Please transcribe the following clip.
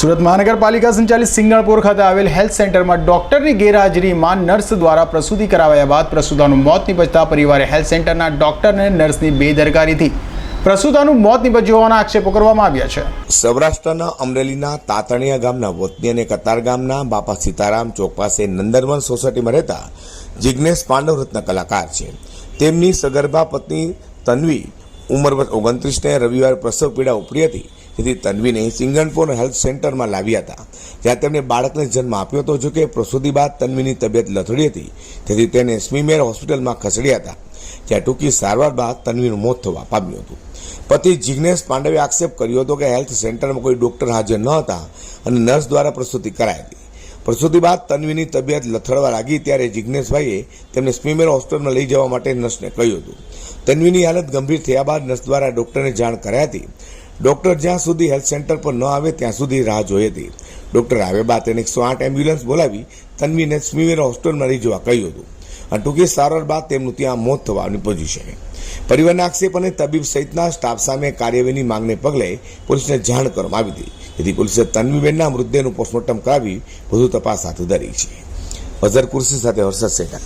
સુરત મહાનગરપાલિકા સંચાલિત સિંગણપુર ખાતે આવેલ હેલ્થ સેન્ટરમાં ડોક્ટરની ગેરહાજરીમાં નર્સ દ્વારા પ્રસૂતિ કરાવ્યા બાદ પ્રસૂતાનું મોત નિપજતા પરિવારે હેલ્થ સેન્ટરના ડોક્ટર અને નર્સની બેદરકારીથી પ્રસૂતાનું મોત નિપજ્યું હોવાના આક્ષેપો કરવામાં આવ્યા છે. સૌરાષ્ટ્રના અમરેલીના તાતણિયા ગામના વતની અને કતાર ગામના બાપા સીતારામ ચોક પાસે નંદનવન સોસાયટીમાં રહેતા જિજ્ઞેશ પાંડવ રત્ન કલાકાર છે. તેમની સગર્ભા પત્ની તન્વી ઉંમર ઓગણત્રીસને રવિવાર પ્રસવ પીડા ઉપડી હતી. જેથી તન્વીને સિંગણપુર હેલ્થ સેન્ટરમાં લાવ્યા હતા. જ્યાં તેમણે બાળકને જન્મ આપ્યો હતો જોકે પ્રસૂતિ બાદ તન્વીની તબિયત લથડી હતી. તેથી તેને સ્મીમેર હોસ્પિટલમાં ખસેડ્યા હતા, જ્યાં ટૂંકી સારવાર બાદ તન્વીનું મોત થવા પામ્યું હતું. પતિ જિજ્ઞેશ પાંડવે આક્ષેપ કર્યો હતો કે હેલ્થ સેન્ટરમાં કોઈ ડોક્ટર હાજર ન હતા અને નર્સ દ્વારા પ્રસૂતિ કરાઈ હતી. પ્રસૂતિ બાદ તન્વીની તબિયત લથડવા લાગી, ત્યારે જિજ્ઞેશભાઈએ તેમને સ્મીમેર હોસ્પિટલમાં લઈ જવા માટે નર્સને કહ્યું હતું. તન્વીની હાલત ગંભીર થયા બાદ નર્સ દ્વારા ડોક્ટરને જાણ કરાઈ હતી. ડોક્ટર જ્યાં સુધી હેલ્થ સેન્ટર પર ન આવે, ત્યાં સુધી રાહ જોઈ હતી ડોક્ટર આવ્યા બાદ તેને એકસો આઠ એમ્બ્યુલન્સ બોલાવી, તન્વીને સ્મીમેર હોસ્પિટલમાં લઈ જવા કહ્યું હતું. અને ટૂંકી સારવાર બાદ તેમનું ત્યાં મોત થવાની છે. પરિવારના આક્ષેપ અને તબીબ સહિતના સ્ટાફ સામે કાર્યવાહીની માંગને પગલે પોલીસને જાણ કરવામાં આવી હતી. જેથી પોલીસે તન્વીબેનના મૃતદેહનું પોસ્ટમોર્ટમ કરાવી વધુ તપાસ હાથ ધરી છે. અઝર કુર્સી સાથે હર્ષદ સેટા